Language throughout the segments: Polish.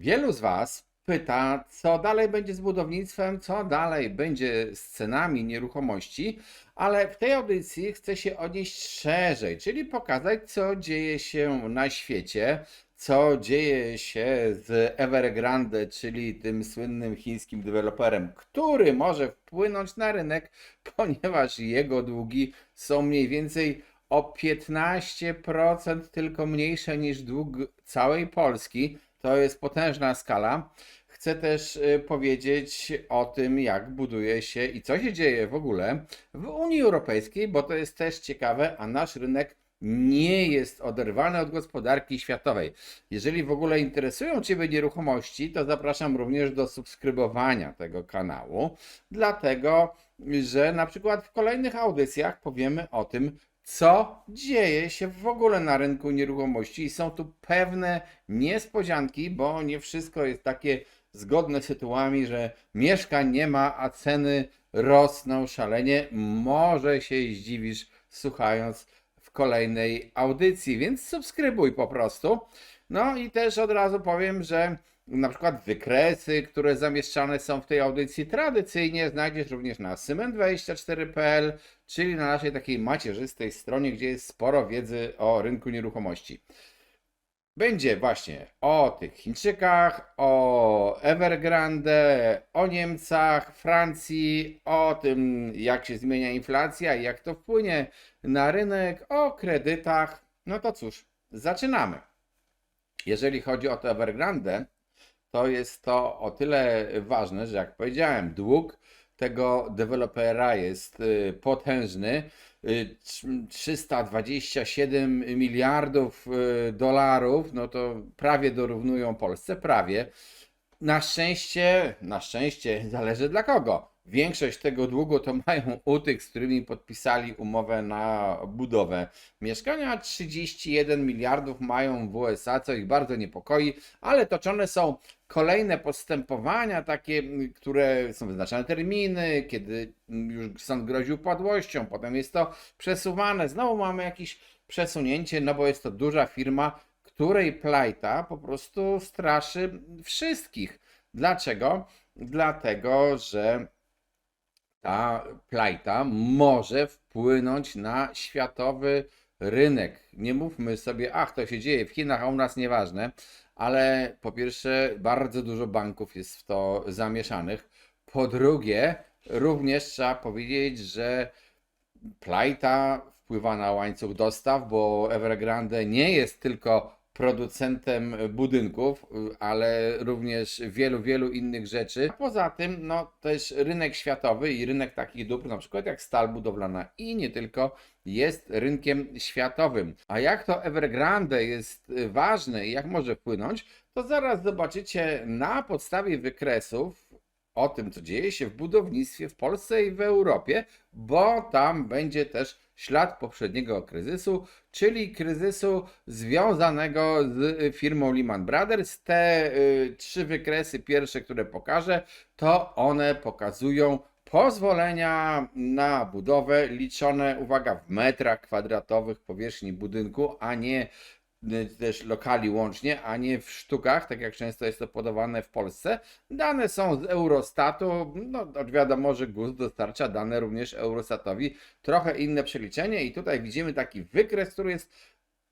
Wielu z Was pyta, co dalej będzie z budownictwem, co dalej będzie z cenami nieruchomości, ale w tej audycji chcę się odnieść szerzej, czyli pokazać, co dzieje się na świecie, co dzieje się z Evergrande, czyli tym słynnym chińskim deweloperem, który może wpłynąć na rynek, ponieważ jego długi są mniej więcej o 15% tylko mniejsze niż dług całej Polski. To jest potężna skala. Chcę też y, powiedzieć o tym, jak buduje się i co się dzieje w ogóle w Unii Europejskiej, bo to jest też ciekawe, a nasz rynek nie jest oderwany od gospodarki światowej. Jeżeli w ogóle interesują Ciebie nieruchomości, to zapraszam również do subskrybowania tego kanału, dlatego że na przykład w kolejnych audycjach powiemy o tym, co dzieje się w ogóle na rynku nieruchomości i są tu pewne niespodzianki, bo nie wszystko jest takie zgodne z tytułami, że mieszkań nie ma, a ceny rosną szalenie. Może się zdziwisz słuchając w kolejnej audycji, więc subskrybuj po prostu. No i też od razu powiem, że na przykład wykresy, które zamieszczane są w tej audycji tradycyjnie znajdziesz również na symen24.pl, czyli na naszej takiej macierzystej stronie, gdzie jest sporo wiedzy o rynku nieruchomości. Będzie właśnie o tych Chińczykach, o Evergrande, o Niemcach, Francji, o tym, jak się zmienia inflacja i jak to wpłynie na rynek, o kredytach. No to cóż, zaczynamy. Jeżeli chodzi o to Evergrande, to jest to o tyle ważne, że jak powiedziałem, dług tego dewelopera jest y, potężny. Y, trz- 327 miliardów y, dolarów, no to prawie dorównują Polsce, prawie. Na szczęście, na szczęście, zależy dla kogo. Większość tego długu to mają u tych, z którymi podpisali umowę na budowę mieszkania. 31 miliardów mają w USA, co ich bardzo niepokoi, ale toczone są kolejne postępowania, takie, które są wyznaczane terminy, kiedy już sąd grozi upadłością, potem jest to przesuwane. Znowu mamy jakieś przesunięcie, no bo jest to duża firma, której plajta po prostu straszy wszystkich. Dlaczego? Dlatego, że ta plajta może wpłynąć na światowy rynek. Nie mówmy sobie, ach, to się dzieje w Chinach, a u nas nieważne, ale po pierwsze, bardzo dużo banków jest w to zamieszanych. Po drugie, również trzeba powiedzieć, że plajta wpływa na łańcuch dostaw, bo Evergrande nie jest tylko producentem budynków, ale również wielu, wielu innych rzeczy. Poza tym, no też rynek światowy i rynek takich dóbr, na przykład jak stal budowlana i nie tylko, jest rynkiem światowym. A jak to Evergrande jest ważne i jak może wpłynąć, to zaraz zobaczycie na podstawie wykresów o tym, co dzieje się w budownictwie w Polsce i w Europie, bo tam będzie też ślad poprzedniego kryzysu, czyli kryzysu związanego z y, firmą Lehman Brothers. Te y, trzy wykresy pierwsze, które pokażę, to one pokazują pozwolenia na budowę liczone, uwaga, w metrach kwadratowych powierzchni budynku, a nie też lokali łącznie, a nie w sztukach, tak jak często jest to podawane w Polsce. Dane są z Eurostatu, no wiadomo, że GUS dostarcza dane również Eurostatowi, trochę inne przeliczenie i tutaj widzimy taki wykres, który jest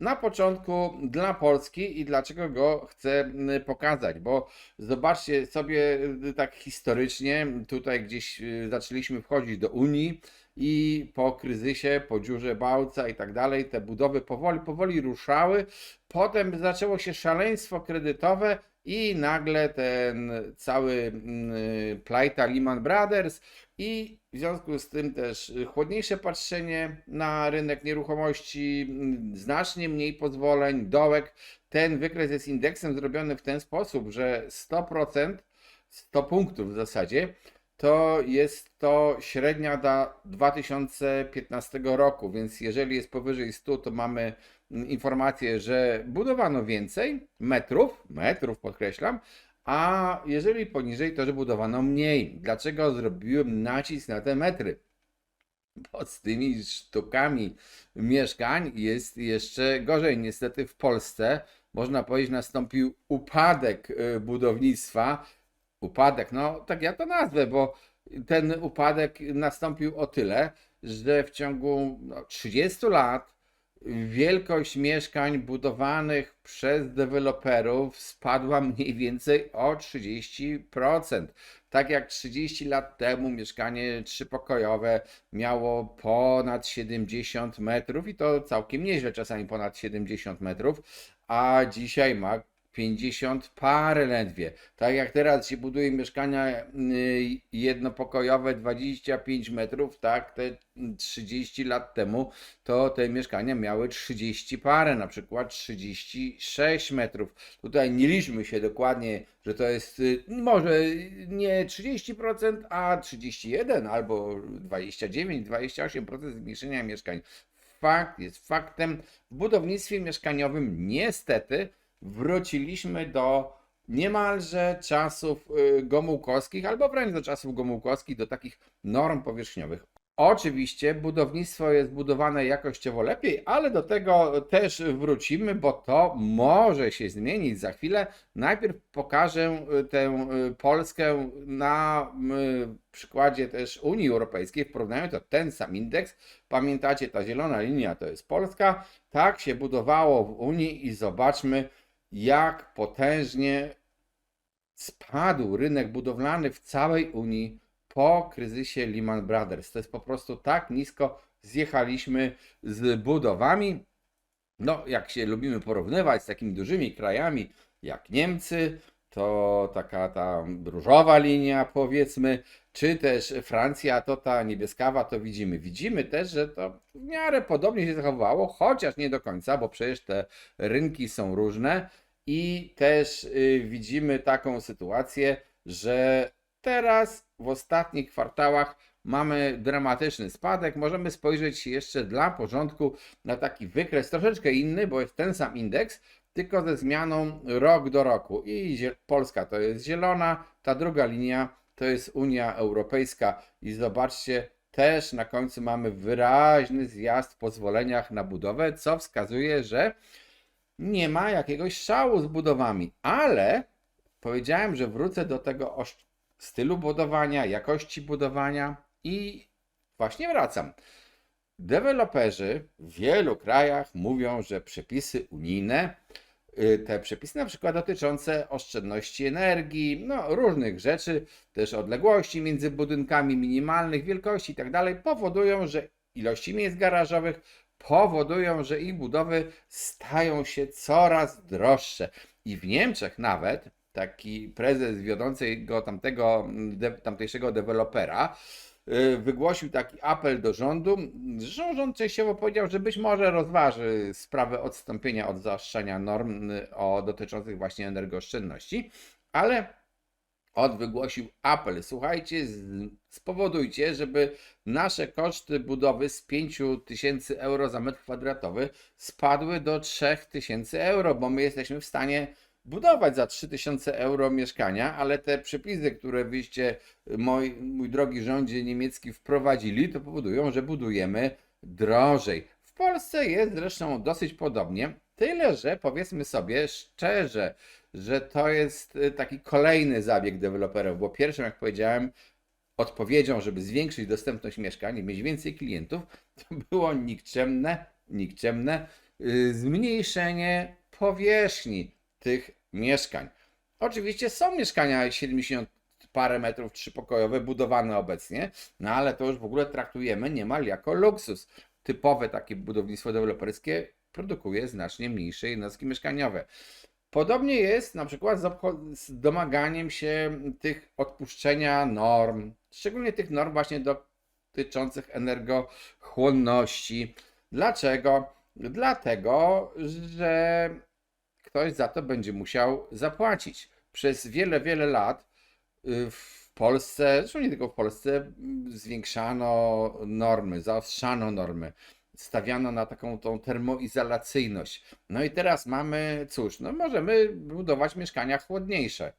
na początku dla Polski i dlaczego go chcę pokazać, bo zobaczcie sobie y, tak historycznie, tutaj gdzieś y, zaczęliśmy wchodzić do Unii i po kryzysie, po dziurze Bałca i tak dalej, te budowy powoli, powoli ruszały. Potem zaczęło się szaleństwo kredytowe i nagle ten cały mm, plajta Lehman Brothers i w związku z tym też chłodniejsze patrzenie na rynek nieruchomości, mm, znacznie mniej pozwoleń, dołek. Ten wykres jest indeksem zrobiony w ten sposób, że 100%, 100 punktów w zasadzie, to jest to średnia dla 2015 roku, więc jeżeli jest powyżej 100, to mamy mm, informację, że budowano więcej metrów, metrów podkreślam, a jeżeli poniżej, to że budowano mniej. Dlaczego zrobiłem nacisk na te metry? Z tymi sztukami mieszkań jest jeszcze gorzej. Niestety w Polsce można powiedzieć, nastąpił upadek y, budownictwa. Upadek, no tak ja to nazwę, bo ten upadek nastąpił o tyle, że w ciągu no, 30 lat wielkość mieszkań budowanych przez deweloperów spadła mniej więcej o 30%. Tak jak 30 lat temu mieszkanie trzypokojowe miało ponad 70 metrów i to całkiem nieźle, czasami ponad 70 metrów, a dzisiaj ma 50 parę ledwie. Tak jak teraz się buduje mieszkania y, jednopokojowe 25 metrów, tak te 30 lat temu to te mieszkania miały 30 parę, na przykład 36 metrów. Tutaj nie liczmy się dokładnie, że to jest y, może nie 30%, a 31 albo 29-28% zmniejszenia mieszkań. Fakt jest faktem. W budownictwie mieszkaniowym niestety wróciliśmy do niemalże czasów y, Gomułkowskich, albo wręcz do czasów Gomułkowskich, do takich norm powierzchniowych. Oczywiście budownictwo jest budowane jakościowo lepiej, ale do tego też wrócimy, bo to może się zmienić za chwilę. Najpierw pokażę y, tę y, Polskę na przykładzie też Unii Europejskiej. W porównaniu to ten sam indeks. Pamiętacie, ta zielona linia to jest Polska. Tak się budowało w Unii i zobaczmy, jak potężnie spadł rynek budowlany w całej Unii po kryzysie Lehman Brothers. To jest po prostu tak nisko zjechaliśmy z budowami. No, jak się lubimy porównywać z takimi dużymi krajami jak Niemcy, to taka ta różowa linia, powiedzmy, czy też Francja, to ta niebieskawa, to widzimy. Widzimy też, że to w miarę podobnie się zachowało, chociaż nie do końca, bo przecież te rynki są różne i też y, widzimy taką sytuację, że teraz w ostatnich kwartałach mamy dramatyczny spadek. Możemy spojrzeć jeszcze dla porządku na taki wykres troszeczkę inny, bo jest ten sam indeks, tylko ze zmianą rok do roku. I Polska to jest zielona, ta druga linia to jest Unia Europejska. I zobaczcie, też na końcu mamy wyraźny zjazd w pozwoleniach na budowę, co wskazuje, że nie ma jakiegoś szału z budowami, ale powiedziałem, że wrócę do tego stylu budowania, jakości budowania i właśnie wracam. Deweloperzy w wielu krajach mówią, że przepisy unijne, te przepisy na przykład dotyczące oszczędności energii, no różnych rzeczy, też odległości między budynkami, minimalnych wielkości itd., tak powodują, że ilości miejsc garażowych powodują, że ich budowy stają się coraz droższe. I w Niemczech nawet taki prezes wiodącego tamtego, tamtejszego dewelopera y, wygłosił taki apel do rządu. Rząd częściowo powiedział, że być może rozważy sprawę odstąpienia od zaostrzenia norm y, o, dotyczących właśnie energooszczędności, ale od wygłosił apel. Słuchajcie, spowodujcie, żeby nasze koszty budowy z 5000 euro za metr kwadratowy spadły do 3000 euro, bo my jesteśmy w stanie budować za 3000 euro mieszkania, ale te przepisy, które wyście, mój, mój drogi rządzie niemiecki, wprowadzili, to powodują, że budujemy drożej. W Polsce jest zresztą dosyć podobnie, tyle że powiedzmy sobie szczerze, że to jest y, taki kolejny zabieg deweloperów, bo pierwszym, jak powiedziałem, odpowiedzią, żeby zwiększyć dostępność mieszkań i mieć więcej klientów, to było nikczemne, nikczemne y, zmniejszenie powierzchni tych mieszkań. Oczywiście są mieszkania 70 parę metrów trzypokojowe budowane obecnie, no ale to już w ogóle traktujemy niemal jako luksus. Typowe takie budownictwo deweloperskie produkuje znacznie mniejsze jednostki mieszkaniowe. Podobnie jest na przykład z, domaganiem się tych odpuszczenia norm, szczególnie tych norm właśnie dotyczących energochłonności. Dlaczego? Dlatego, że ktoś za to będzie musiał zapłacić. Przez wiele, wiele lat y, w Polsce, zresztą nie tylko w Polsce, zwiększano normy, zaostrzano normy stawiano na taką tą termoizolacyjność. No i teraz mamy, cóż, no możemy budować mieszkania chłodniejsze,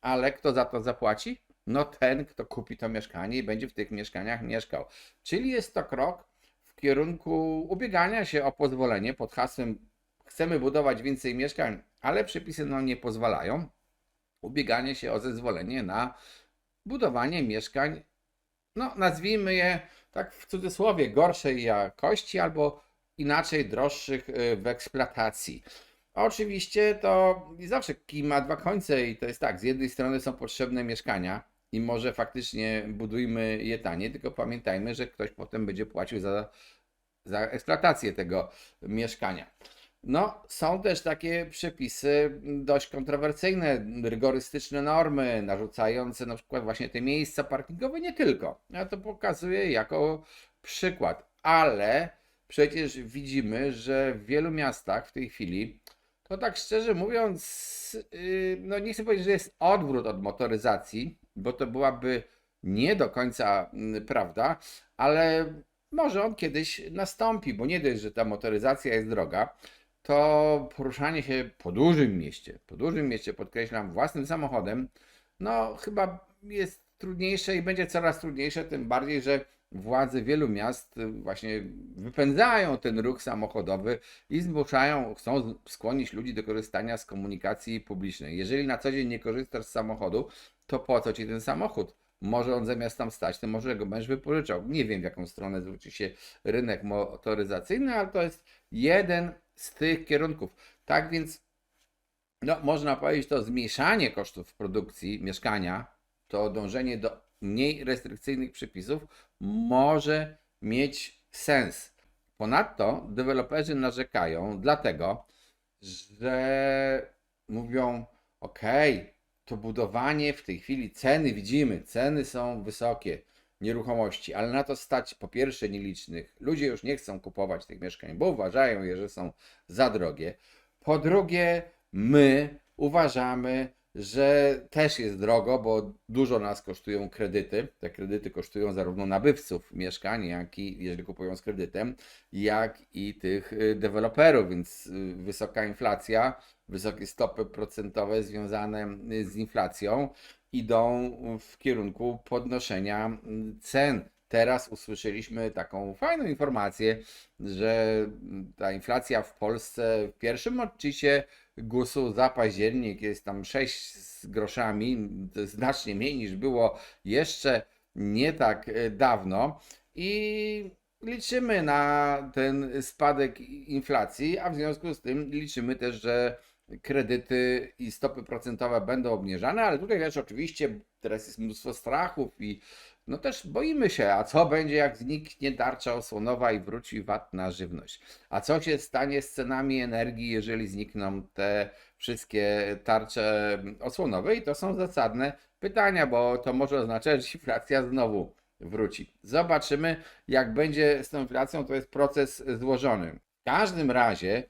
ale kto za to zapłaci? No ten, kto kupi to mieszkanie i będzie w tych mieszkaniach mieszkał. Czyli jest to krok w kierunku ubiegania się o pozwolenie pod hasłem chcemy budować więcej mieszkań, ale przepisy nam nie pozwalają, ubieganie się o zezwolenie na budowanie mieszkań, no nazwijmy je tak w cudzysłowie, gorszej jakości albo inaczej droższych y, w eksploatacji. Oczywiście to zawsze kij ma dwa końce i to jest tak, z jednej strony są potrzebne mieszkania i może faktycznie budujmy je taniej, tylko pamiętajmy, że ktoś potem będzie płacił za, za eksploatację tego mieszkania. No, są też takie przepisy dość kontrowersyjne, rygorystyczne normy narzucające na przykład właśnie te miejsca parkingowe, nie tylko. Ja to pokazuję jako przykład, ale przecież widzimy, że w wielu miastach w tej chwili, to tak szczerze mówiąc, yy, no nie chcę powiedzieć, że jest odwrót od motoryzacji, bo to byłaby nie do końca mm, prawda, ale może on kiedyś nastąpi, bo nie dość, że ta motoryzacja jest droga, to poruszanie się po dużym mieście, po dużym mieście, podkreślam, własnym samochodem, no chyba jest trudniejsze i będzie coraz trudniejsze, tym bardziej, że władze wielu miast właśnie wypędzają ten ruch samochodowy i zmuszają, chcą skłonić ludzi do korzystania z komunikacji publicznej. Jeżeli na co dzień nie korzystasz z samochodu, to po co ci ten samochód? Może on zamiast tam stać, to może go będziesz wypożyczał. Nie wiem, w jaką stronę zwróci się rynek motoryzacyjny, ale to jest jeden z tych kierunków. Tak więc, no, można powiedzieć, to zmniejszanie kosztów produkcji mieszkania, to dążenie do mniej restrykcyjnych przepisów może mieć sens. Ponadto deweloperzy narzekają, dlatego, że mówią: OK, to budowanie w tej chwili ceny widzimy, ceny są wysokie nieruchomości, ale na to stać po pierwsze nielicznych. Ludzie już nie chcą kupować tych mieszkań, bo uważają je, że są za drogie. Po drugie, my uważamy, że też jest drogo, bo dużo nas kosztują kredyty. Te kredyty kosztują zarówno nabywców mieszkań, jak i jeżeli kupują z kredytem, jak i tych y, deweloperów, więc y, wysoka inflacja, wysokie stopy procentowe związane y, z inflacją idą w kierunku podnoszenia mm, cen. Teraz usłyszeliśmy taką fajną informację, że ta inflacja w Polsce w pierwszym odczycie GUS-u za październik jest tam 6 z groszami, jest znacznie mniej niż było jeszcze nie tak e, dawno i liczymy na ten spadek inflacji, a w związku z tym liczymy też, że kredyty i stopy procentowe będą obniżane, ale tutaj też oczywiście teraz jest mnóstwo strachów i no też boimy się, a co będzie jak zniknie tarcza osłonowa i wróci VAT na żywność? A co się stanie z cenami energii, jeżeli znikną te wszystkie tarcze osłonowe? I to są zasadne pytania, bo to może oznaczać, że inflacja znowu wróci. Zobaczymy, jak będzie z tą inflacją, to jest proces złożony. W każdym razie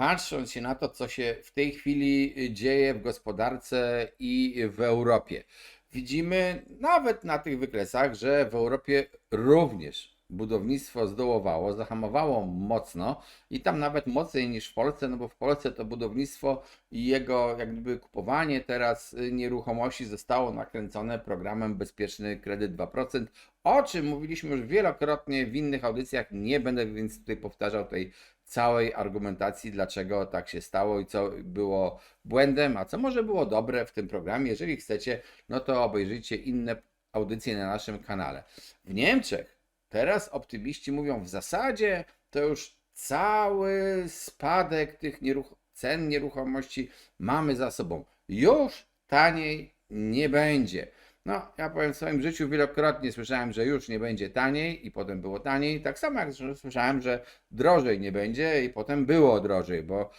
patrząc się na to, co się w tej chwili dzieje w gospodarce i w Europie, widzimy nawet na tych wykresach, że w Europie również budownictwo zdołowało, zahamowało mocno i tam nawet mocniej niż w Polsce, no bo w Polsce to budownictwo i jego jak gdyby kupowanie teraz nieruchomości zostało nakręcone programem Bezpieczny Kredyt 2%, o czym mówiliśmy już wielokrotnie w innych audycjach, nie będę więc tutaj powtarzał tej całej argumentacji, dlaczego tak się stało i co było błędem, a co może było dobre w tym programie. Jeżeli chcecie, no to obejrzyjcie inne audycje na naszym kanale. W Niemczech teraz optymiści mówią, w zasadzie to już cały spadek tych nieruch cen nieruchomości mamy za sobą. Już taniej nie będzie. No, ja powiem w swoim życiu wielokrotnie słyszałem, że już nie będzie taniej i potem było taniej. Tak samo jak słyszałem, że drożej nie będzie i potem było drożej, bo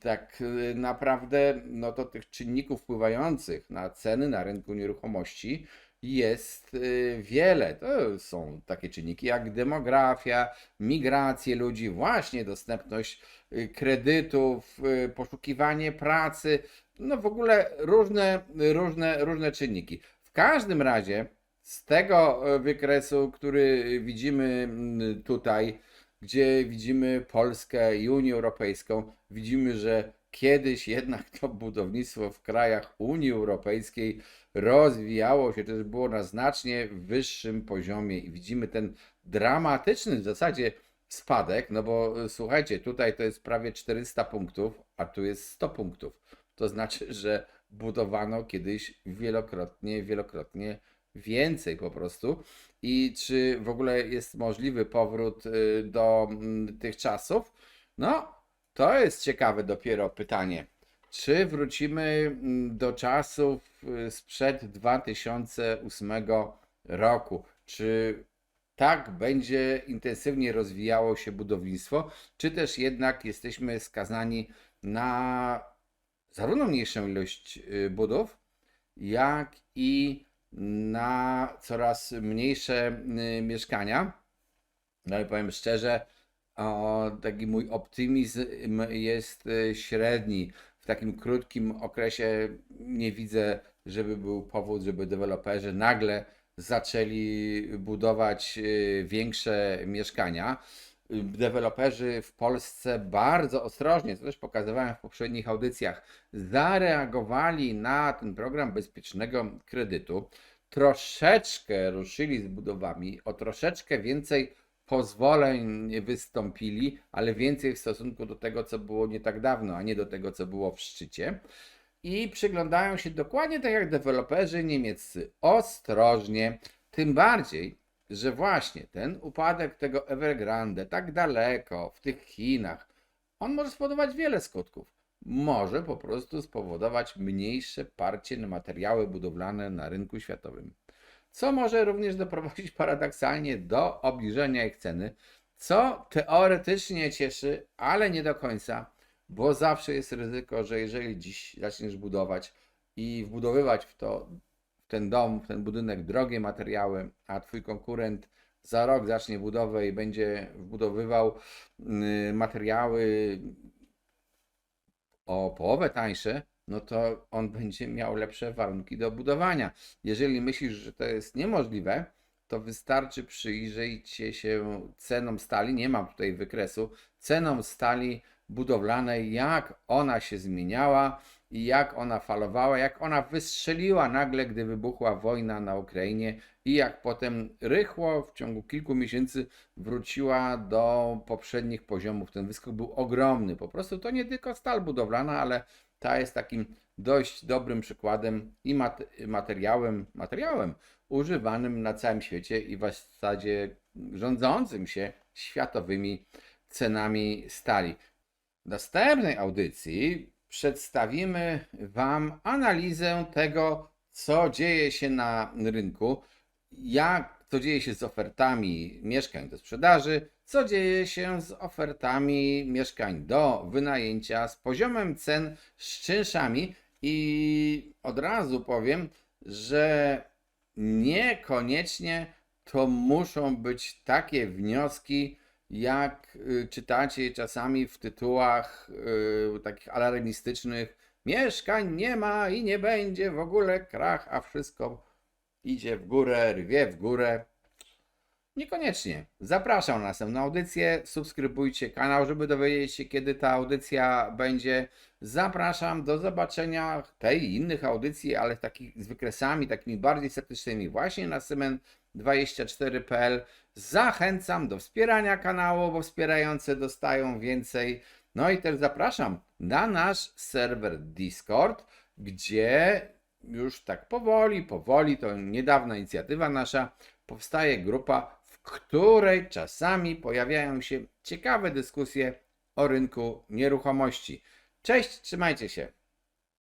tak y, naprawdę no to tych czynników wpływających na ceny na rynku nieruchomości jest y, wiele. To są takie czynniki jak demografia, migracje ludzi, właśnie dostępność y, kredytów, poszukiwanie pracy, no w ogóle różne, różne, różne czynniki każdym razie z tego wykresu, który widzimy mm, tutaj, gdzie widzimy Polskę i Unię Europejską, widzimy, że kiedyś jednak to budownictwo w krajach Unii Europejskiej rozwijało się, też było na znacznie wyższym poziomie i widzimy ten dramatyczny w zasadzie spadek, no bo y, słuchajcie, tutaj to jest prawie 400 punktów, a tu jest 100 punktów. To znaczy, że budowano kiedyś wielokrotnie, wielokrotnie więcej po prostu. I czy w ogóle jest możliwy powrót y, do tych czasów? No, to jest ciekawe dopiero pytanie. Czy wrócimy mm, do czasów y, sprzed 2008 roku? Czy tak będzie intensywnie rozwijało się budownictwo, czy też jednak jesteśmy skazani na zarówno mniejszą ilość y, budów, jak i na coraz mniejsze y, mieszkania? No i powiem szczerze, o, taki mój optymizm jest y, średni. W takim krótkim okresie nie widzę, żeby był powód, żeby deweloperzy nagle zaczęli budować y, większe mieszkania. Deweloperzy w Polsce bardzo ostrożnie, co też pokazywałem w poprzednich audycjach, zareagowali na ten program bezpiecznego kredytu. Troszeczkę ruszyli z budowami, o troszeczkę więcej pozwoleń wystąpili, ale więcej w stosunku do tego, co było nie tak dawno, a nie do tego, co było w szczycie. I przyglądają się dokładnie tak jak deweloperzy niemieccy, ostrożnie, tym bardziej, że właśnie ten upadek tego Evergrande tak daleko, w tych Chinach, on może spowodować wiele skutków. Może po prostu spowodować mniejsze parcie na materiały budowlane na rynku światowym co może również doprowadzić paradoksalnie do obniżenia ich ceny, co teoretycznie cieszy, ale nie do końca, bo zawsze jest ryzyko, że jeżeli dziś zaczniesz budować i wbudowywać w to, w ten dom, w ten budynek drogie materiały, a twój konkurent za rok zacznie budowę i będzie wbudowywał y, materiały o połowę tańsze, no to on będzie miał lepsze warunki do budowania. Jeżeli myślisz, że to jest niemożliwe, to wystarczy przyjrzeć się cenom stali, nie mam tutaj wykresu, cenom stali budowlanej, jak ona się zmieniała i jak ona falowała, jak ona wystrzeliła nagle, gdy wybuchła wojna na Ukrainie i jak potem rychło w ciągu kilku miesięcy wróciła do poprzednich poziomów. Ten wyskok był ogromny. Po prostu to nie tylko stal budowlana, ale ta jest takim dość dobrym przykładem i mat- materiałem, materiałem używanym na całym świecie i w zasadzie rządzącym się światowymi cenami stali. W następnej audycji przedstawimy Wam analizę tego, co dzieje się na rynku, jak co dzieje się z ofertami mieszkań do sprzedaży, co dzieje się z ofertami mieszkań do wynajęcia, z poziomem cen, z czynszami i od razu powiem, że niekoniecznie to muszą być takie wnioski, jak y, czytacie czasami w tytułach y, takich alarmistycznych. Mieszkań nie ma i nie będzie w ogóle krach, a wszystko idzie w górę, rwie w górę. Niekoniecznie. Zapraszam na następną audycję. Subskrybujcie kanał, żeby dowiedzieć się, kiedy ta audycja będzie. Zapraszam do zobaczenia tej i innych audycji, ale takich z wykresami, takimi bardziej statycznymi, właśnie na Symen24.pl. Zachęcam do wspierania kanału, bo wspierające dostają więcej. No i też zapraszam na nasz serwer Discord, gdzie już tak powoli, powoli, to niedawna inicjatywa nasza, powstaje grupa, której czasami pojawiają się ciekawe dyskusje o rynku nieruchomości. Cześć, trzymajcie się.